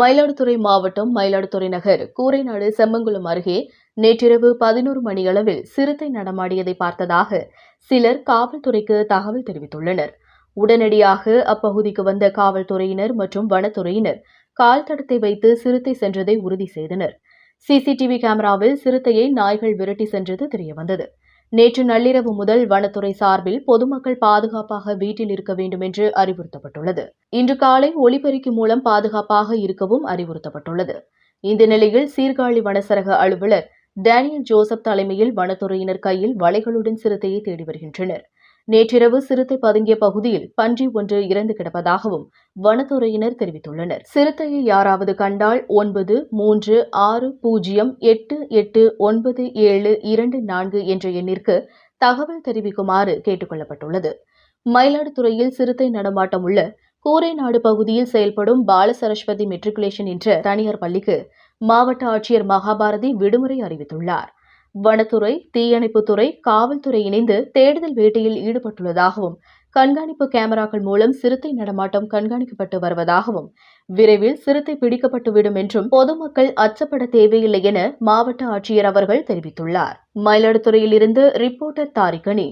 மயிலாடுதுறை மாவட்டம் மயிலாடுதுறை நகர் கூரைநாடு செம்மங்குளம் அருகே நேற்றிரவு பதினோரு மணியளவில் சிறுத்தை நடமாடியதை பார்த்ததாக சிலர் காவல்துறைக்கு தகவல் தெரிவித்துள்ளனர். உடனடியாக அப்பகுதிக்கு வந்த காவல்துறையினர் மற்றும் வனத்துறையினர் கால் தடத்தை வைத்து சிறுத்தை சென்றதை உறுதி செய்தனர். சிசிடிவி கேமராவில் சிறுத்தையை நாய்கள் விரட்டி சென்றது தெரியவந்தது. நேற்று நள்ளிரவு முதல் வனத்துறை சார்பில் பொதுமக்கள் பாதுகாப்பாக வீட்டில் இருக்க வேண்டும் என்று அறிவுறுத்தப்பட்டுள்ளது. இன்று காலை ஒலிபெருக்கி மூலம் பாதுகாப்பாக இருக்கவும் அறிவுறுத்தப்பட்டுள்ளது. இந்த நிலையில் சீர்காழி வனசரக அலுவலர் டேனியல் ஜோசப் தலைமையில் வனத்துறையினர் கையில் வலைகளுடன் சிறுத்தையை தேடி வருகின்றனர். நேற்றிரவு சிறுத்தை பதுங்கிய பகுதியில் பன்றி ஒன்று இறந்து கிடப்பதாகவும் வனத்துறையினர் தெரிவித்துள்ளனர். சிறுத்தையை யாராவது கண்டால் ஒன்பது மூன்று ஆறு பூஜ்ஜியம் எட்டு எட்டு ஒன்பது ஏழு இரண்டு நான்கு என்ற எண்ணிற்கு தகவல் தெரிவிக்குமாறு கேட்டுக் கொள்ளப்பட்டுள்ளது மயிலாடுதுறையில் சிறுத்தை நடமாட்டம் உள்ள கூரைநாடு பகுதியில் செயல்படும் பாலசரஸ்வதி மெட்ரிகுலேஷன் என்ற தனியார் பள்ளிக்கு மாவட்ட ஆட்சியர் மகாபாரதி விடுமுறை அறிவித்துள்ளார். வனத்துறை தீயணைப்புத்துறை காவல்துறை இணைந்து தேடுதல் வேட்டையில் ஈடுபட்டுள்ளதாகவும் கண்காணிப்பு கேமராக்கள் மூலம் சிறுத்தை நடமாட்டம் கண்காணிக்கப்பட்டு வருவதாகவும் விரைவில் சிறுத்தை பிடிக்கப்பட்டுவிடும் என்றும் பொதுமக்கள் அச்சப்பட தேவையில்லை என மாவட்ட ஆட்சியர் அவர்கள் தெரிவித்துள்ளார். மயிலாடுதுறையிலிருந்து ரிப்போர்ட்டர் தாரிகனி